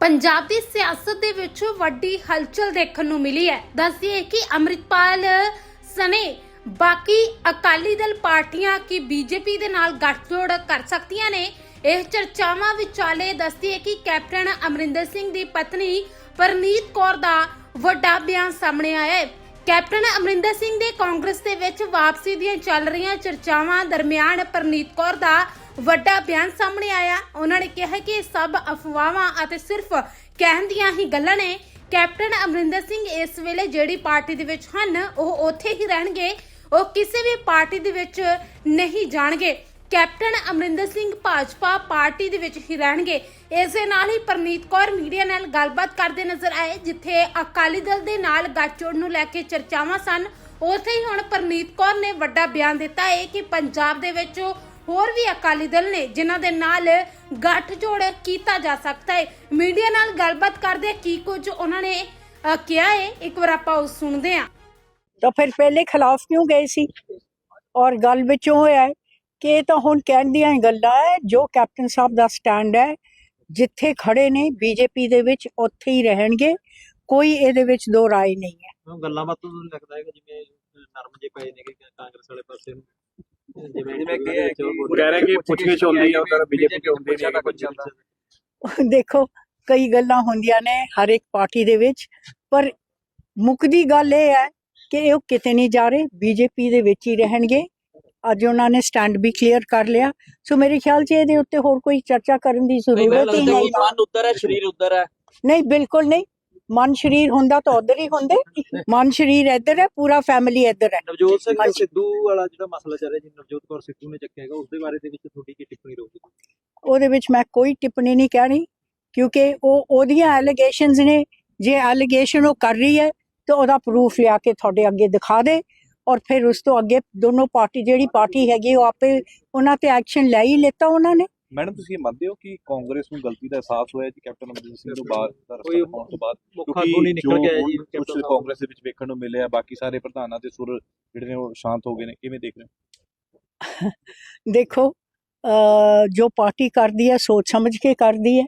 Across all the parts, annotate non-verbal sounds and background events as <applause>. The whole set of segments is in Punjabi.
ਪੰਜਾਬ ਦੀ ਸਿਆਸਤ ਦੇ ਵਿੱਚ ਵੱਡੀ ਹਲਚਲ ਦੇਖਣ ਨੂੰ ਮਿਲੀ ਹੈ। ਦੱਸਦੀਏ ਕਿ ਅੰਮ੍ਰਿਤਪਾਲ ਸਨੇ ਬਾਕੀ ਅਕਾਲੀ ਦਲ ਪਾਰਟੀਆਂ ਕੀ ਬੀਜੇਪੀ ਦੇ ਨਾਲ ਗੱਠਜੋੜ ਕਰ ਸਕਦੀਆਂ ਨੇ। ਇਹ ਚਰਚਾਵਾਂ ਵਿਚਾਲੇ ਦੱਸਦੀਏ ਕਿ ਕੈਪਟਨ ਅਮਰਿੰਦਰ ਸਿੰਘ ਦੀ ਪਤਨੀ ਪਰਨੀਤ ਕੌਰ ਦਾ ਵੱਡਾ ਬਿਆਨ ਸਾਹਮਣੇ ਆਇਆ ਹੈ। ਕੈਪਟਨ ਅਮਰਿੰਦਰ ਸਿੰਘ ਦੇ ਕਾਂਗਰਸ ਦੇ ਵਿੱਚ ਵਾਪਸੀ ਦੀਆਂ ਚੱਲ ਰਹੀਆਂ ਚਰਚਾਵਾਂ ਦਰਮਿਆਨ ਪਰਨੀਤ ਕੌਰ ਦਾ ਵੱਡਾ ਬਿਆਨ ਸਾਹਮਣੇ ਆਇਆ। ਉਹਨਾਂ ਨੇ ਕਿਹਾ ਕਿ ਇਹ ਸਭ ਅਫਵਾਹਾਂ ਅਤੇ ਸਿਰਫ ਕਹਿਣ ਦੀਆਂ ਹੀ ਗੱਲਾਂ ਨੇ। ਕੈਪਟਨ ਅਮਰਿੰਦਰ ਸਿੰਘ ਇਸ ਵੇਲੇ ਜਿਹੜੀ ਪਾਰਟੀ ਦੇ ਵਿੱਚ ਹਨ, ਉਹ ਉੱਥੇ ਹੀ ਰਹਿਣਗੇ। ਉਹ ਕਿਸੇ ਵੀ ਪਾਰਟੀ ਦੇ ਵਿੱਚ ਨਹੀਂ ਜਾਣਗੇ। ਕੈਪਟਨ ਅਮਰਿੰਦਰ ਸਿੰਘ ਭਾਜਪਾ ਪਾਰਟੀ ਦੇ ਵਿੱਚ ਹੀ ਰਹਿਣਗੇ। ਇਸ ਦੇ ਨਾਲ ਹੀ ਪਰਨੀਤ ਕੌਰ ਮੀਡੀਆ ਨਾਲ ਗੱਲਬਾਤ ਕਰਦੇ ਨਜ਼ਰ ਆਏ, ਜਿੱਥੇ ਅਕਾਲੀ ਦਲ ਦੇ ਨਾਲ ਗੱਠਜੋੜ ਨੂੰ ਲੈ ਕੇ ਚਰਚਾਵਾਂ ਸਨ। ਉੱਥੇ ਹੀ ਹੁਣ ਪਰਨੀਤ ਕੌਰ ਨੇ ਵੱਡਾ ਬਿਆਨ ਦਿੱਤਾ ਹੈ ਕਿ ਪੰਜਾਬ ਦੇ ਵਿੱਚ ਹੋਰ ਵੀ ਅਕਾਲੀ ਦਲ ਨੇ ਜਿਨ੍ਹਾਂ ਦੇ ਨਾਲ ਗੱਠਜੋੜ ਕੀਤਾ ਜਾ ਸਕਦਾ ਹੈ। ਮੀਡੀਆ ਨਾਲ ਗੱਲਬਾਤ ਕਰਦੇ ਕੀ ਕੁਝ ਉਹਨਾਂ ਨੇ ਅ, ਕਿਹਾ ਹੈ? ਇੱਕ ਵਾਰ ਆਪਾਂ ਉਹ ਸੁਣਦੇ ਹਾਂ। ਤਾਂ ਫਿਰ ਪਹਿਲੇ ਖਿਲਾਫ ਕਿਉਂ ਗਏ ਸੀ? ਔਰ ਗੱਲ ਵਿੱਚੋਂ ਹੋਇਆ ਹੈ ਕਿ ਇਹ ਤਾਂ ਹੁਣ ਕਹਿਣ ਦੀਆਂ ਹੀ ਗੱਲਾਂ ਹੈ ਜੋ ਕੈਪਟਨ ਸਾਹਿਬ ਦਾ ਸਟੈਂਡ ਹੈ ਜਿੱਥੇ ਖੜੇ ਨੇ ਬੀਜੇਪੀ ਦੇ ਵਿੱਚ ਉੱਥੇ ਹੀ ਰਹਿਣਗੇ ਕੋਈ ਇਹਦੇ ਵਿੱਚ ਦੋ ਰਾਏ ਨਹੀਂ ਹੈ। ਉਹ ਗੱਲਾਂ ਬਾਤਾਂ ਤੋਂ ਲੱਗਦਾ ਹੈ ਕਿ ਜਿਵੇਂ ਨਰਮ ਜੇ ਪਏ ਨੇ ਕਿ ਕਾਂਗਰਸ ਵਾਲੇ ਪਾਸੇ ਨੂੰ। ਜਿਵੇਂ ਕਿ ਇਹ ਕਿ ਉਹ ਕਹਿ ਰਹੇ ਕਿ ਪੁੱਛਗਿੱਛ ਹੁੰਦੀ ਆ ਉਧਰ ਬੀਜੇਪੀ ਚ ਹੁੰਦੀ ਨਹੀਂ ਪੁੱਛਿਆ ਕੁਝ ਚੱਲਦਾ ਦੇਖੋ ਕਈ ਗੱਲਾਂ ਹੁੰਦੀਆਂ ਨੇ ਹਰ ਇੱਕ ਪਾਰਟੀ ਦੇ ਵਿੱਚ ਪਰ ਮੁੱਕਦੀ ਗੱਲ ਇਹ ਹੈ ਕਿ ਉਹ ਕਿਤੇ ਨਹੀਂ ਜਾ ਰਹੇ ਬੀਜੇਪੀ ਦੇ ਵਿੱਚ ਹੀ ਰਹਿਣਗੇ। ਅੱਜ ਉਹਨਾਂ ਨੇ ਸਟੈਂਡ ਵੀ ਕਲੀਅਰ ਕਰ ਲਿਆ। ਸੋ ਮੇਰੇ ਖਿਆਲ 'ਚ ਇਹਦੇ ਉੱਤੇ ਹੋਰ ਕੋਈ ਚਰਚਾ ਕਰਨ ਦੀ ਜ਼ਰੂਰਤ ਹੀ ਨਹੀਂ। ਮਨ ਉੱਧਰ ਹੈ ਸਰੀਰ ਉੱਧਰ ਹੈ। ਨਹੀਂ ਬਿਲਕੁਲ ਨਹੀਂ। ਮਨ ਸ਼ਰੀਰ ਹੁੰਦਾ ਤਾਂ ਉਧਰ ਹੀ ਹੁੰਦੇ ਮਨ ਸ਼ਰੀਰ ਇੱਧਰ ਹੈ ਪੂਰਾ ਫੈਮਿਲੀ ਇੱਧਰ ਹੈ ਨਵਜੋਤ ਸਿੰਘ ਹਾਂਜੀ। ਸਿੱਧੂ ਵਾਲਾ ਜਿਹੜਾ ਮਸਲਾ ਚੱਲ ਰਿਹਾ ਜੀ ਨਵਜੋਤ ਕੌਰ ਸਿੱਧੂ ਨੇ ਚੱਕਿਆ ਹੈਗਾ ਉਸ ਦੇ ਬਾਰੇ ਦੇ ਵਿੱਚ ਤੁਹਾਡੀ ਕੀ ਟਿੱਪਣੀ ਰਹੂਗੀ ਉਹਦੇ ਵਿੱਚ ਮੈਂ ਕੋਈ ਟਿੱਪਣੀ ਨਹੀਂ ਕਹਿਣੀ ਕਿਉਂਕਿ ਉਹ ਉਹਦੀਆਂ ਐਲੀਗੇਸ਼ਨਸ ਨੇ ਜੇ ਐਲੀਗੇਸ਼ਨ ਉਹ ਕਰ ਰਹੀ ਹੈ ਤਾਂ ਉਹਦਾ ਪ੍ਰੂਫ ਲਿਆ ਕੇ ਤੁਹਾਡੇ ਅੱਗੇ ਦਿਖਾ ਦੇ ਔਰ ਫਿਰ ਉਸ ਤੋਂ ਅੱਗੇ ਦੋਨੋਂ ਪਾਰਟੀ ਜਿਹੜੀ ਪਾਰਟੀ ਹੈਗੀ ਉਹ ਆਪੇ ਉਹਨਾਂ ਤੇ ਐਕਸ਼ਨ ਲੈ ਹੀ ਲਿੱਤਾ ਉਹਨਾਂ ਨੇ ਮੈਡਮ ਤੁਸੀਂ ਇਹ ਮੰਨਦੇ ਹੋ ਕਿ ਕਾਂਗਰਸ ਨੂੰ ਗਲਤੀ ਦਾ ਅਹਿਸਾਸ ਹੋਇਆ ਜੀ ਕੈਪਟਨ ਅਮਰਿੰਦਰ ਸਿੰਘ ਤੋਂ ਬਾਅਦ ਦਾ ਰਸਤਾ ਦਿਖਾਉਣ ਤੋਂ ਬਾਅਦ? ਮੁੱਖਾ ਗੁਣ ਹੀ ਨਿਕਲ ਗਿਆ ਜੀ ਕੁਝ ਕਾਂਗਰਸ ਦੇ ਵਿੱਚ ਵੇਖਣ ਨੂੰ ਮਿਲਿਆ ਬਾਕੀ ਸਾਰੇ ਪ੍ਰਧਾਨਾਂ ਦੇ ਸੁਰ ਜਿਹੜੇ ਨੇ ਉਹ ਸ਼ਾਂਤ ਹੋ ਗਏ ਨੇ। ਕਿਵੇਂ ਦੇਖ ਰਹੇ ਹੋ? <laughs> ਦੇਖੋ ਜੋ ਪਾਰਟੀ ਕਰਦੀ ਹੈ ਸੋਚ ਸਮਝ ਕੇ ਕਰਦੀ ਹੈ।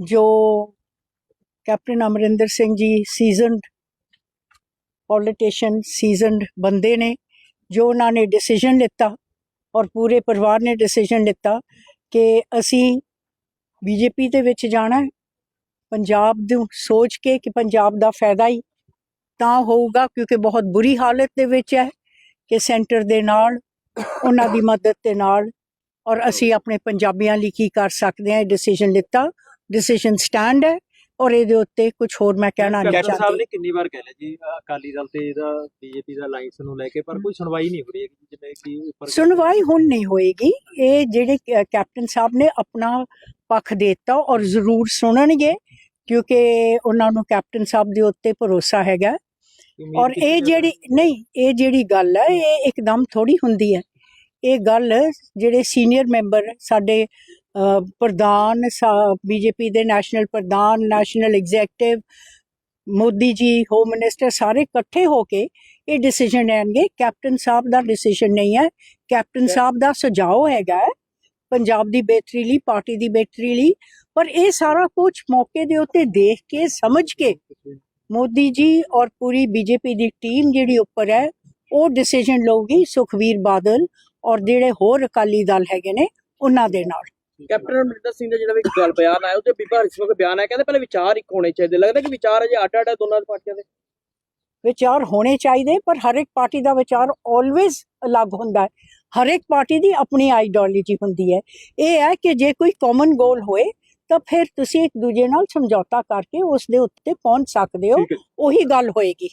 ਜੋ ਕੈਪਟਨ ਅਮਰਿੰਦਰ ਸਿੰਘ ਜੀ ਸੀਜ਼ਨਡ ਪੋਲੀਟੀਸ਼ੀਅਨ ਸੀਜ਼ਨਡ ਬੰਦੇ ਨੇ ਜੋ ਉਹਨਾਂ ਨੇ ਡਿਸੀਜਨ ਲਿੱਤਾ ਔਰ ਪੂਰੇ ਪਰਿਵਾਰ ਨੇ ਡਿਸੀਜਨ ਲਿੱਤਾ ਕਿ ਅਸੀਂ ਬੀਜੇਪੀ ਦੇ ਵਿੱਚ ਜਾਣਾ ਪੰਜਾਬ ਨੂੰ ਸੋਚ ਕੇ ਕਿ ਪੰਜਾਬ ਦਾ ਫਾਇਦਾ ਹੀ ਤਾਂ ਹੋਊਗਾ, ਕਿਉਂਕਿ ਬਹੁਤ ਬੁਰੀ ਹਾਲਤ ਦੇ ਵਿੱਚ ਹੈ ਕਿ ਸੈਂਟਰ ਦੇ ਨਾਲ, ਉਹਨਾਂ ਦੀ ਮਦਦ ਦੇ ਨਾਲ ਔਰ ਅਸੀਂ ਆਪਣੇ ਪੰਜਾਬੀਆਂ ਲਈ ਕੀ ਕਰ ਸਕਦੇ ਹਾਂ, ਇਹ ਡਿਸੀਜਨ ਲਿੱਤਾ। ਡਿਸੀਜਨ ਸਟੈਂਡ ਹੈ। ਔਰ ਇਹਦੇ ਉੱਤੇ ਕੁਝ ਹੋਰ ਮੈਂ ਕਹਿਣਾ ਨਹੀਂ ਕੈਪਟਨ ਸਾਹਿਬ ਚਾਹਦੀ। ਨੇ ਕਿੰਨੀ ਵਾਰ ਕਹਿ ਲਿਆ ਜੀ ਅਕਾਲੀ ਦਲ ਤੇ ਇਹਦਾ ਬੀਜੇਪੀ ਦਾ ਅਲਾਈਅੰਸ ਨੂੰ ਲੈ ਕੇ ਪਰ ਕੋਈ ਸੁਣਵਾਈ ਨਹੀਂ ਹੋ ਰਹੀ ਜਿਵੇਂ ਕਿ ਉੱਪਰ ਸੁਣਵਾਈ ਹੁਣ ਨਹੀਂ ਹੋਏਗੀ। ਇਹ ਜਿਹੜੇ ਕੈਪਟਨ ਸਾਹਿਬ ਨੇ ਆਪਣਾ ਪੱਖ ਦਿੱਤਾ ਔਰ ਜ਼ਰੂਰ ਸੁਣਨਗੇ ਕਿਉਂਕਿ ਉਹਨਾਂ ਨੂੰ ਕੈਪਟਨ ਸਾਹਿਬ ਦੇ ਉੱਤੇ ਭਰੋਸਾ ਹੈਗਾ। ਔਰ ਇਹ ਜਿਹੜੀ ਨਹੀਂ ਇਹ ਜਿਹੜੀ ਗੱਲ ਹੈ ਇਹ ਇੱਕਦਮ ਥੋੜੀ ਹੁੰਦੀ ਹੈ। ਇਹ ਗੱਲ ਜਿਹੜੇ ਸੀਨੀਅਰ ਮੈਂਬਰ ਸਾਡੇ ਪ੍ਰਧਾਨ ਬੀਜੇਪੀ ਦੇ ਨੈਸ਼ਨਲ ਪ੍ਰਧਾਨ national executive Modi ji home minister ਸਾਰੇ ਇਕੱਠੇ ਹੋ ਕੇ ਇਹ ਡਿਸੀਜਨ ਲੈਣਗੇ। ਕੈਪਟਨ ਸਾਹਿਬ ਦਾ ਡਿਸੀਜਨ ਨਹੀਂ ਹੈ। ਕੈਪਟਨ ਸਾਹਿਬ ਦਾ ਸੁਝਾਅ ਹੈਗਾ ਪੰਜਾਬ ਦੀ ਬਿਹਤਰੀ ਲਈ ਪਾਰਟੀ ਦੀ ਬਿਹਤਰੀ ਲਈ। ਪਰ ਇਹ ਸਾਰਾ ਕੁਝ ਮੌਕੇ ਦੇ ਉੱਤੇ ਦੇਖ ਕੇ ਸਮਝ ਕੇ ਮੋਦੀ ਜੀ ਔਰ ਪੂਰੀ ਬੀਜੇਪੀ ਦੀ ਟੀਮ ਜਿਹੜੀ ਉੱਪਰ ਹੈ ਉਹ ਡਿਸੀਜਨ ਲਊਗੀ ਸੁਖਵੀਰ ਬਾਦਲ ਔਰ ਜਿਹੜੇ ਹੋਰ ਅਕਾਲੀ ਦਲ ਹੈਗੇ ਨੇ ਉਹਨਾਂ ਦੇ ਨਾਲ। ਕੈਪਟਨ ਅਮਰਿੰਦਰ ਸਿੰਘ ਦਾ ਜਿਹੜਾ ਵੀ ਗੱਲ ਬਿਆਨ ਆਇਆ ਉਹਦੇ ਬੀਬਾ ਹਰਿਸਮਾ ਦਾ ਬਿਆਨ ਆਇਆ ਕਹਿੰਦੇ ਪਹਿਲੇ ਵਿਚਾਰ ਇੱਕ ਹੋਣੇ ਚਾਹੀਦੇ। ਲੱਗਦਾ ਕਿ ਵਿਚਾਰ ਅਜੇ ਅੱਡ ਅੱਡ ਹੈ ਦੋਨਾਂ ਪਾਰਟੀਆਂ ਦੇ। ਵਿਚਾਰ ਹੋਣੇ ਚਾਹੀਦੇ ਪਰ ਹਰ ਇੱਕ ਪਾਰਟੀ ਦਾ ਵਿਚਾਰ ਆਲਵੇਜ਼ ਅਲੱਗ ਹੁੰਦਾ ਹੈ। ਹਰ ਇੱਕ ਪਾਰਟੀ ਦੀ ਆਪਣੀ ਆਈਡੀਓਲੋਜੀ ਹੁੰਦੀ ਹੈ। ਇਹ ਹੈ ਕਿ ਜੇ ਕੋਈ ਕਾਮਨ ਗੋਲ ਹੋਏ ਤਾਂ ਫਿਰ ਤੁਸੀਂ ਇੱਕ ਦੂਜੇ ਨਾਲ ਸਮਝੌਤਾ ਕਰਕੇ ਉਸ ਦੇ ਉੱਤੇ ਪਹੁੰਚ ਸਕਦੇ ਹੈ। ਉਹੀ ਗੱਲ ਹੋਏਗੀ।